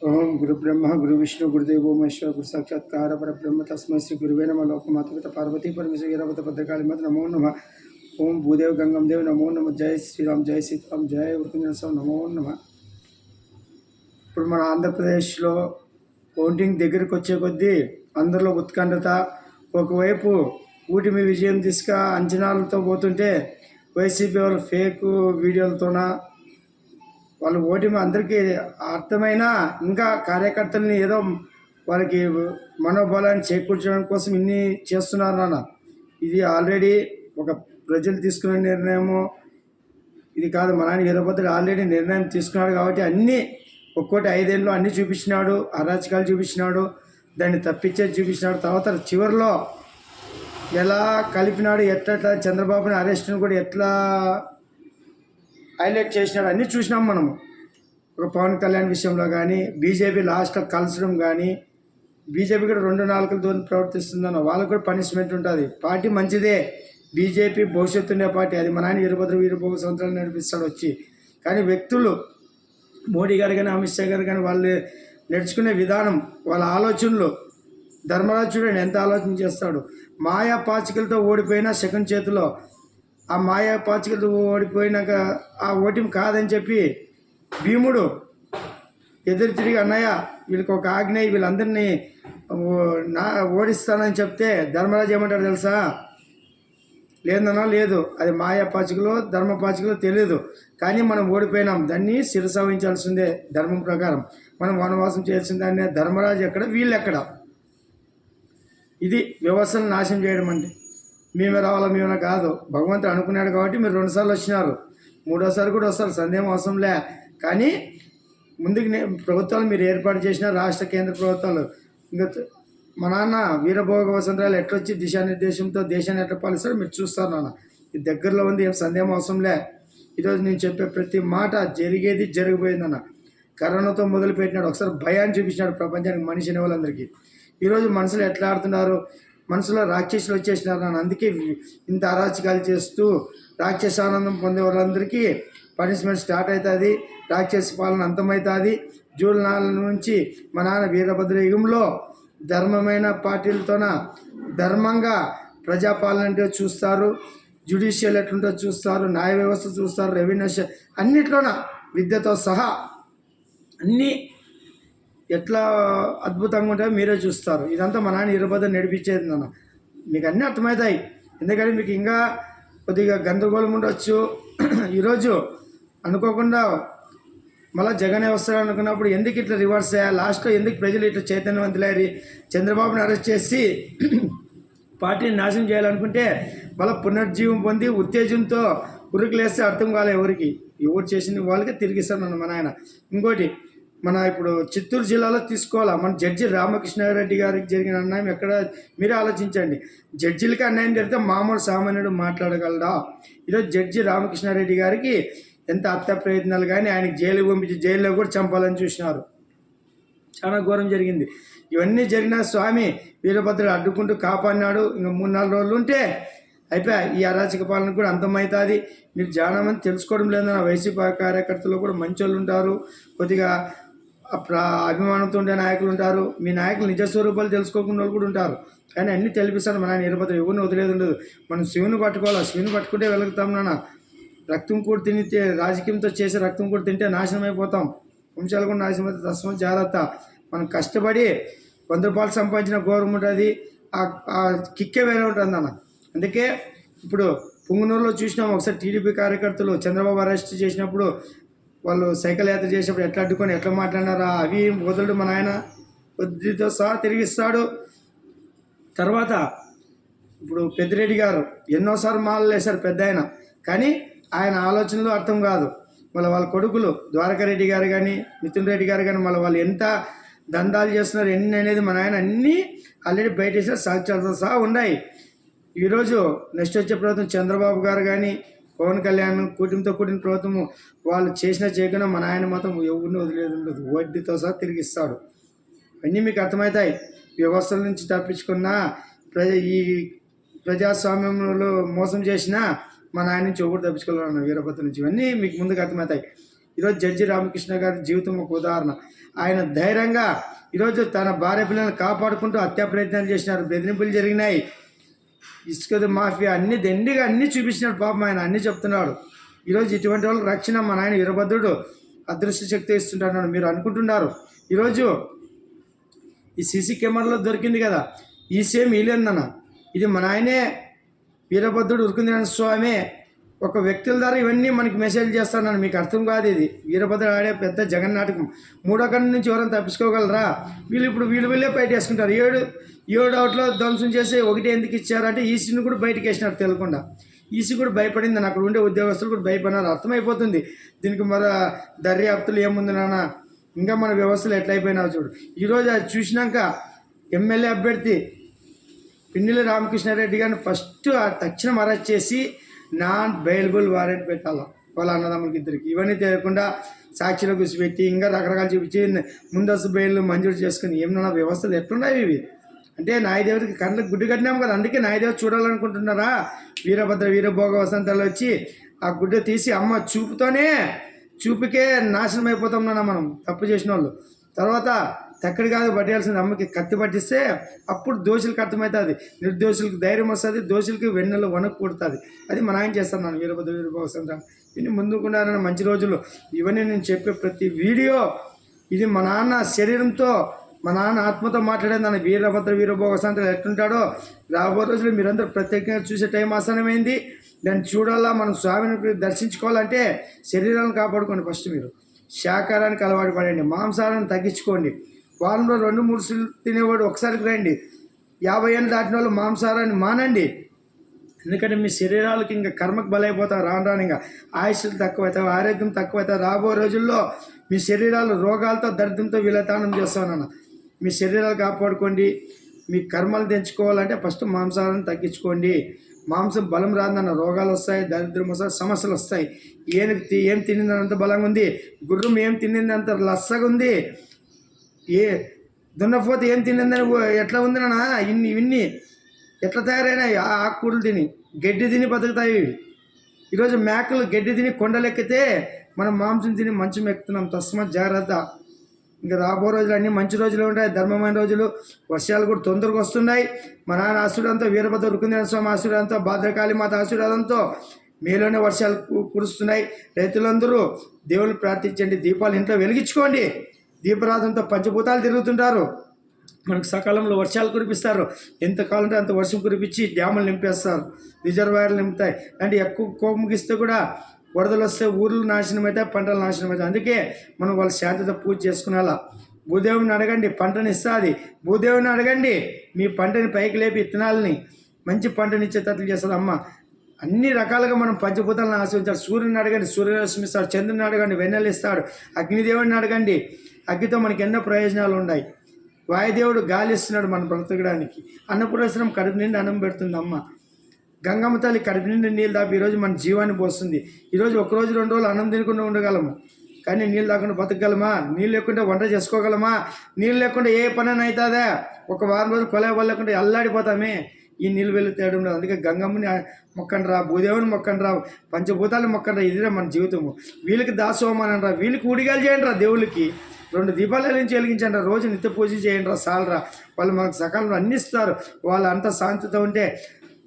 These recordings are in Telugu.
ఓం గురు బ్రహ్మ గురు విష్ణు గురుదేవో మహేశ్వర గురు సాక్షాత్కార పరబ్రహ్మ తస్మై శ్రీ గురువే నమ. లోకమాతపిత పార్వతీ పరమేశ్వర వీరవత భద్రకాళి మత నమో నమ. ఓం భూదేవ్ గంగం దేవ్ నమో నమ. జై శ్రీరామ్ జై సీతారాం జయ వృతంజన స్వామి నమో నమ. ఇప్పుడు మన ఆంధ్రప్రదేశ్లో కౌంటింగ్ దగ్గరికి వచ్చే కొద్దీ అందరిలో ఉత్కంఠత ఒకవైపు కూటమి విజయం దిశగా అంచనాలతో పోతుంటే వైసీపీ వాళ్ళు ఫేక్ వీడియోలతోన వాళ్ళు ఓటమి అందరికీ అర్థమైనా ఇంకా కార్యకర్తల్ని ఏదో వాళ్ళకి మనోబలాన్ని చేకూర్చడం కోసం ఇన్ని చేస్తున్నారు నాన్న. ఇది ఆల్రెడీ ఒక ప్రజలు తీసుకున్న నిర్ణయము. ఇది కాదు మా నాన్న వీరభద్రుడు ఆల్రెడీ నిర్ణయం తీసుకున్నాడు కాబట్టి అన్నీ ఒక్కోటి ఐదేళ్ళు అన్నీ చూపించినాడు అరాచకాలు చూపించినాడు దాన్ని తప్పించేది చూపించినాడు. తర్వాత చివరిలో ఎలా కలిపినాడు ఎట్లా ఎట్లా చంద్రబాబుని అరెస్ట్ని కూడా ఎట్లా హైలైట్ చేసినాడు. అన్నీ చూసినాం మనము. ఒక పవన్ కళ్యాణ్ విషయంలో కానీ బీజేపీ లాస్ట్లో కలసడం కానీ బీజేపీ కూడా రెండు నాలుగులతో ప్రవర్తిస్తుందన్న వాళ్ళకు కూడా పనిష్మెంట్ ఉంటుంది. పార్టీ మంచిదే. బీజేపీ భవిష్యత్తు ఉండే పార్టీ. అది మన ఆయన వీరభద్ర వీరభోగ సంవత్సరాలు నడిపిస్తాడు వచ్చి. కానీ వ్యక్తులు మోడీ గారు కానీ అమిత్ షా గారు కానీ వాళ్ళు నడుచుకునే విధానం వాళ్ళ ఆలోచనలు ధర్మరాజు చూడండి ఎంత ఆలోచన చేస్తాడు. మాయా పాచికలతో ఓడిపోయిన సెకండ్ చేతిలో ఆ మాయా పాచికలు ఓడిపోయినాక ఆ ఓటిమి కాదని చెప్పి భీముడు ఎదురు తిరిగి అన్నయ్య వీళ్ళకి ఒక ఆజ్ఞ వీళ్ళందరినీ నా ఓడిస్తానని చెప్తే ధర్మరాజు ఏమంటాడు తెలుసా? లేదన్నా లేదు. అది మాయా పాచికలో ధర్మ పాచికలో తెలియదు కానీ మనం ఓడిపోయినాం. దాన్ని శిరసావించాల్సిందే ధర్మం ప్రకారం. మనం వనవాసం చేయాల్సిందే దాన్ని ధర్మరాజు ఎక్కడ వీళ్ళు ఎక్కడ? ఇది వ్యవస్థను నాశనం చేయడం అంటే మేమే రావాలా మేమే కాదు. భగవంతుడు అనుకున్నాడు కాబట్టి మీరు రెండుసార్లు వచ్చినారు. మూడోసారి కూడా వస్తారు సందేహం అవసరం లే. కానీ ముందుకు ప్రభుత్వాలు మీరు ఏర్పాటు చేసిన రాష్ట్ర కేంద్ర ప్రభుత్వాలు. ఇంకా మా నాన్న వీరభోగ వసంతరాలు ఎట్లొచ్చి దిశానిర్దేశంతో దేశాన్ని ఎట్లా పాలిస్తారో మీరు చూస్తారు నాన్న. ఇది దగ్గరలో ఉంది ఏం సందేహం అవసరం లే. ఈరోజు నేను చెప్పే ప్రతి మాట జరిగేది జరిగిపోయిందన్న కరోనాతో మొదలుపెట్టినాడు ఒకసారి భయాన్ని చూపించినాడు ప్రపంచానికి మనిషి అనే వాళ్ళందరికీ ఈరోజు మనుషులు ఎట్లా ఆడుతున్నారు? మనసులో రాక్షసులు వచ్చేసినారు నాన్న. అందుకే ఇంత అరాచకాలు చేస్తూ రాక్షసానందం పొందే వాళ్ళందరికీ పనిష్మెంట్ స్టార్ట్ అవుతుంది. రాక్షస పాలన అంతమవుతుంది జూన్ నాలుగు నుంచి మా నాన్న వీరభద్ర యుగంలో ధర్మమైన పార్టీలతోన ధర్మంగా ప్రజాపాలన అంటే చూస్తారు. జ్యుడిషియల్ ఎట్లుంటో చూస్తారు. న్యాయ వ్యవస్థ చూస్తారు. రెవెన్యూ అన్నిట్లోన విద్యతో సహా అన్నీ ఎట్లా అద్భుతంగా ఉంటాయో మీరే చూస్తారు. ఇదంతా మా నాన్న ఇరబద్ద నడిపించేది నాన్న. మీకు అన్నీ అర్థమవుతాయి. ఎందుకంటే మీకు ఇంకా కొద్దిగా గందరగోళం ఉండొచ్చు. ఈరోజు అనుకోకుండా మళ్ళీ జగనే వస్తాడు అనుకున్నప్పుడు ఎందుకు ఇట్లా రివర్స్ అయ్యా? లాస్ట్లో ఎందుకు ప్రజలు ఇట్లా చైతన్యవంతులయ్యారు? చంద్రబాబుని అరెస్ట్ చేసి పార్టీని నాశనం చేయాలనుకుంటే మళ్ళీ పునర్జీవం పొంది ఉత్తేజంతో ఉరుకులేస్తే అర్థం కాలే ఎవరికి. ఎవరు చేసిన వాళ్ళకి తిరిగిస్తాను మన ఆయన ఇంకోటి మన ఇప్పుడు చిత్తూరు జిల్లాలో తీసుకోవాలా? మన జడ్జి రామకృష్ణారెడ్డి గారికి జరిగిన అన్యాయం ఎక్కడ? మీరే ఆలోచించండి. జడ్జిలకి అన్యాయం జరిగితే మామూలు సామాన్యుడు మాట్లాడగలడా? ఈరోజు జడ్జి రామకృష్ణారెడ్డి గారికి ఎంత అత్త ప్రయత్నాలు కానీ ఆయనకి జైలు పంపించి జైల్లో కూడా చంపాలని చూసినారు. చాలా ఘోరం జరిగింది. ఇవన్నీ జరిగిన స్వామి వీరభద్రుడు అడ్డుకుంటూ కాపాడినాడు. ఇంకా మూడు నాలుగు రోజులు ఉంటే అయిపోయా. ఈ అరాచక పాలన కూడా అంతమవుతుంది మీరు చాలా మంది తెలుసుకోవడం లేదన్న వైసీపీ కార్యకర్తలు కూడా మంచి వాళ్ళు ఉంటారు. కొద్దిగా అభిమానంతో ఉండే నాయకులు ఉంటారు. మీ నాయకులు నిజ స్వరూపాలు తెలుసుకోకుండా వాళ్ళు కూడా ఉంటారు. కానీ అన్నీ తెలిపిస్తాడు మన వీరభద్ర ఎవరిని వదిలేదు ఉండదు. మనం శివుని పట్టుకోవాలి? శివుని పట్టుకుంటే వెలుగుతాం నాన్న. రక్తం కూడా తినితే రాజకీయంతో చేసే రక్తం కూడా తింటే నాశనం అయిపోతాం. వంశాలు కూడా నాశనం అవుతుంది తస్మ జాగ్రత్త. మనం కష్టపడి వంద రూపాయలు సంపాదించిన గౌరవం ఉంటుంది. ఆ- ఆ కిక్కే వేరే ఉంటుంది అన్న అందుకే ఇప్పుడు పుంగనూరులో చూసినాం. ఒకసారి టీడీపీ కార్యకర్తలు చంద్రబాబు అరెస్ట్ చేసినప్పుడు వాళ్ళు సైకిల్ యాత్ర చేసినప్పుడు ఎట్లా అడ్డుకొని ఎట్లా మాట్లాడినారా? అవి వదలడు మన ఆయన కొద్దితో సహా తిరిగిస్తాడు. తర్వాత ఇప్పుడు పెద్దిరెడ్డి గారు ఎన్నోసార్లు మాలలు వేశారు పెద్ద ఆయన. కానీ ఆయన ఆలోచనలు అర్థం కాదు. మళ్ళీ వాళ్ళ కొడుకులు ద్వారకారెడ్డి గారు కానీ మిథున్ రెడ్డి గారు కానీ మళ్ళీ వాళ్ళు ఎంత దందాలు చేస్తున్నారు ఎన్ని అనేది మన ఆయన అన్నీ ఆల్రెడీ బయట వేసారు సాక్ష్యాలతో సహా ఉన్నాయి. ఈరోజు నెక్స్ట్ వచ్చే ప్రభుత్వం చంద్రబాబు గారు కానీ పవన్ కళ్యాణ్ కూటమితో కూడిన ప్రభుత్వం వాళ్ళు చేసిన చేయకుండా మన ఆయన మాత్రం ఎవరిని వదిలేదు ఉండదు. వడ్డీతో సహా తిరిగిస్తాడు. అన్నీ మీకు అర్థమవుతాయి. వ్యవస్థల నుంచి తప్పించుకున్న ప్రజ ఈ ప్రజాస్వామ్యంలో మోసం చేసినా మన ఆయన నుంచి ఎవరు తప్పించుకోవాలన్న వీరభద్ర నుంచి. ఇవన్నీ మీకు ముందుకు అర్థమవుతాయి. ఈరోజు జడ్జి రామకృష్ణ గారి జీవితం ఒక ఉదాహరణ. ఆయన ధైర్యంగా ఈరోజు తన భార్య పిల్లలను కాపాడుకుంటూ హత్యా ప్రయత్నాలు చేసినారు. బెదిరింపులు జరిగినాయి. ఇసుక మాఫియా అన్ని దండిగా అన్ని చూపించినాడు పాపం ఆయన అన్ని చెప్తున్నాడు. ఈరోజు ఇటువంటి వాళ్ళకి రక్షణ మా ఆయన వీరభద్రుడు అదృశ్య శక్తి ఇస్తుంటాడు మీరు అనుకుంటున్నారు. ఈరోజు ఈ సీసీ కెమెరాలో దొరికింది కదా ఈ సేమ్ వీలేందన్న ఇది మన ఆయనే వీరభద్రుడు ఉరుకుందిన స్వామి. ఒక వ్యక్తుల ద్వారా ఇవన్నీ మనకి మెసేజ్ చేస్తానని మీకు అర్థం కాదు ఇది. వీరభద్ర ఆడే పెద్ద జగన్ నాటకం. మూడో కన్ను నుంచి ఎవరైనా తప్పించుకోగలరా? వీళ్ళు ఇప్పుడు వీళ్ళు వీళ్ళే బయట వేసుకుంటారు. ఏడు ఏడు అవుట్లో ధ్వంసం చేసి ఒకటి ఎందుకు ఇచ్చారంటే ఈసీని కూడా బయటకు వేసినారు తెలియకుండా ఈసీ కూడా భయపడింది. అక్కడ ఉండే ఉద్యోగస్తులు కూడా భయపడినారు. అర్థమైపోతుంది. దీనికి మరో దర్యాప్తులు ఏముంది నాన్న? ఇంకా మన వ్యవస్థలు ఎట్లయిపోయినావు చూడు. ఈరోజు అది చూసినాక ఎమ్మెల్యే అభ్యర్థి పిన్నెల రామకృష్ణారెడ్డి గారిని ఫస్ట్ తక్షణం అరెస్ట్ చేసి నాన్ బెయిలబుల్ వారెంట్ పెట్టాలా? వాళ్ళ అన్నదమ్ములకి ఇద్దరికి. ఇవన్నీ తెలియకుండా సాక్షిలో కూర్చోబెట్టి ఇంకా రకరకాలు చూపించి ముందస్తు బెయిల్ మంజూరు చేసుకుని ఏమన్నా వ్యవస్థలు ఎట్లున్నాయి ఇవి? అంటే నాయదేవుడికి కళ్ళకు గుడ్డు కట్టినాం కదా అందుకే నాయదేవుడు చూడాలనుకుంటున్నారా? వీరభద్ర వీరభోగ వసంతాలు వచ్చి ఆ గుడ్డ తీసి అమ్మ చూపుతోనే చూపుకే నాశనం అయిపోతాం మనం తప్పు చేసిన వాళ్ళు. తర్వాత తక్కడి కాదు పట్టాల్సిన అమ్మకి కత్తి పట్టిస్తే అప్పుడు దోషులకు అర్థమవుతుంది. నిర్దోషులకు ధైర్యం వస్తుంది దోషులకి వెన్నెలు వణుకు పుడుతుంది అది మన ఆయన చేస్తాను వీరభద్ర వీరభోగసంత ఇన్ని ముందుకుండాలని మంచి రోజులు. ఇవన్నీ నేను చెప్పే ప్రతి వీడియో ఇది మా నాన్న శరీరంతో మా నాన్న ఆత్మతో మాట్లాడేది దాని వీరభద్ర వీరభోగసంతలు ఎట్లుంటాడో రాబో రోజులు మీరందరూ ప్రత్యేకంగా చూసే టైం ఆసనమైంది దాన్ని చూడాలా మనం స్వామిని దర్శించుకోవాలంటే శరీరాన్ని కాపాడుకోండి ఫస్ట్ మీరు. శాకాహారానికి అలవాటు పడండి మాంసాలను తగ్గించుకోండి. వారంలో రెండు మూడు సిల్ తినేవాడు. ఒకసారికి రండి యాభై ఏళ్ళు దాటిన వాళ్ళు మాంసారాన్ని మానండి. ఎందుకంటే మీ శరీరాలకి ఇంకా కర్మకు బలైపోతారు. రాను రాను ఇంకా ఆయుష్లు తక్కువవుతాయి ఆరోగ్యం తక్కువవుతాయి రాబో రోజుల్లో మీ శరీరాలు రోగాలతో దరిద్రంతో విలతానం చేస్తానన్న. మీ శరీరాలు కాపాడుకోండి. మీ కర్మలు తెంచుకోవాలంటే ఫస్ట్ మాంసాహారం తగ్గించుకోండి. మాంసం బలం రాదన్న రోగాలు వస్తాయి దరిద్రం వస్తాయి సమస్యలు వస్తాయి. ఏం ఏం తినిందనంత బలంగా ఉంది? గుర్రం ఏం తినిందంత లస్సగా ఉంది? ఏ దున్నపోతే ఏం తినిందని ఎట్లా ఉంది నాన్న? ఇన్ని ఇన్ని. ఎట్లా తయారైనాయి? ఆ ఆకుకూరలు తిని. గడ్డి తిని బతుకుతాయి ఈరోజు మేకలు గడ్డి తిని కొండలెక్కితే మనం మాంసం తిని మంచం ఎక్కుతున్నాం. తస్మాత్ జాగ్రత్త. ఇంకా రాబో రోజులు అన్నీ మంచి రోజులు ఉంటాయి. ధర్మమైన రోజులు. వర్షాలు కూడా తొందరగా వస్తున్నాయి. మా నాన్న ఆశీర్వాదంతో వీరభద్ర రుకుందేన స్వామి ఆశీర్వాదంతో భద్రకాళి మాత ఆశీర్వాదంతో మేలోనే వర్షాలు కు- కురుస్తున్నాయి. రైతులందరూ దేవుళ్ళు ప్రార్థించండి. దీపాలు ఇంట్లో వెలిగించుకోండి. దీపరాధంతో పంచభూతాలు తిరుగుతుంటారు. మనకు సకాలంలో వర్షాలు కురిపిస్తారు. ఎంత కావాలంటే అంత వర్షం కురిపించి డ్యాములు నింపేస్తారు. రిజర్వాయర్లు నింపుతాయి. అంటే ఎక్కువ కోపముగిస్తే కూడా వరదలు వస్తే ఊర్లు నాశనం అవుతాయి పంటలు నాశనం అవుతాయి. అందుకే మనం వాళ్ళ శాంతత పూజ చేసుకునేలా. భూదేవుని అడగండి పంటని ఇస్తుంది. భూదేవుని అడగండి మీ పంటని పైకి లేపి ఇత్తనాలని మంచి పంటనిచ్చేటట్లు చేస్తుంది అమ్మ. అన్ని రకాలుగా మనం పంచభూతాలను ఆశ్రయించాలి. సూర్యుని అడగండి సూర్యరశ్మి ఇస్తాడు చంద్రుని అడగండి వెన్నెలు ఇస్తాడు అగ్నిదేవుడిని అడగండి. అగ్గితో మనకి ఎన్నో ప్రయోజనాలు ఉన్నాయి. వాయుదేవుడు గాలి ఇస్తున్నాడు మనం బ్రతకడానికి. అన్నపూర్ణేశ్వరం కడుపు నిండి అన్నం పెడుతుంది అమ్మ. గంగమ్మ తల్లి కడుపు నిండి నీళ్ళు దాపి ఈరోజు మన జీవాన్ని పోస్తుంది. ఈరోజు ఒకరోజు రెండు రోజులు అన్నం తినకుండా ఉండగలము. కానీ నీళ్ళు తాకుండా బతకగలమా? నీళ్ళు లేకుండా వంట చేసుకోగలమా? నీళ్ళు లేకుండా ఏ పని అవుతుందా? ఒక వారం రోజులు కొలే లేకుండా అల్లాడిపోతామే. ఈ నీళ్ళు వెళ్ళి తేడం ఉండదు అందుకే గంగమ్మని మొక్కండి రా భూదేవుని మొక్కండి రా పంచభూతాలను మొక్కండి రా ఇదిరా మన జీవితము. వీళ్ళకి దాసోమానం రా వీళ్ళకి ఉడిగాలు చేయండి రా దేవుళ్ళకి. రెండు దీపాల నుంచి వెలిగించండి రా రోజు నిత్య పూజ చేయండి రా సాలరా వాళ్ళు మనకు సకాలంలో అన్ని ఇస్తారు వాళ్ళు అంత శాంతితో ఉంటే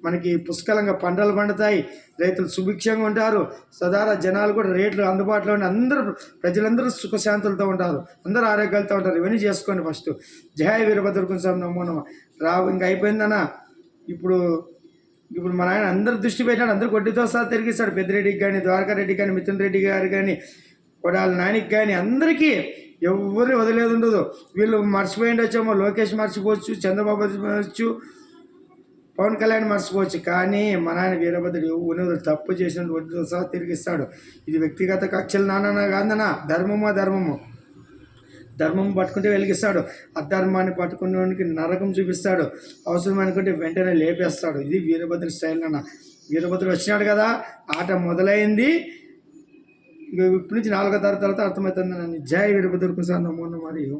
మనకి పుష్కలంగా పంటలు పండుతాయి. రైతులు సుభిక్షంగా ఉంటారు. సదారా జనాలు కూడా రేట్లు అందుబాటులో ఉండి అందరూ ప్రజలందరూ సుఖశాంతులతో ఉంటారు. అందరూ ఆరోగ్యాలతో ఉంటారు. ఇవన్నీ చేసుకోండి ఫస్ట్. జయ వీరభద్ర కొంచెం నమో నమ. రావు ఇంకా అయిపోయిందనా ఇప్పుడు ఇప్పుడు మన ఆయన అందరు దృష్టి పెట్టాడు అందరు కొట్టితో సహా తిరిగిస్తాడు. పెద్దిరెడ్డికి కానీ ద్వారకా రెడ్డి కానీ మిథున్ రెడ్డి గారు కానీ కొడాల నానికి కానీ అందరికీ ఎవరు వదిలేదు ఉండదు వీళ్ళు మర్చిపోయిండి వచ్చేమో లోకేష్ మర్చిపోవచ్చు చంద్రబాబు మర్చిపోవచ్చు పవన్ కళ్యాణ్ మర్చిపోవచ్చు. కానీ మన ఆయన వీరభద్రుడు ఉన్నది తప్పు చేసిన వడ్డీతో సహా తిరిగిస్తాడు. ఇది వ్యక్తిగత కక్షలు నాన్న కాదన్నా ధర్మమో ధర్మము? ధర్మం పట్టుకుంటే వెలిగిస్తాడు. అధర్మాన్ని పట్టుకున్నవానికి నరకం చూపిస్తాడు. అవసరం అనుకుంటే వెంటనే లేపేస్తాడు. ఇది వీరభద్ర స్టైల్ అన్న వీరభద్రుడు వచ్చినాడు కదా ఆట మొదలైంది. ఇప్పటి నుంచి నాలుగో తరగతి తర్వాత అర్థమవుతుంది నన్ను. జై వీరభద్రుడు కుసార్ నమో మరియు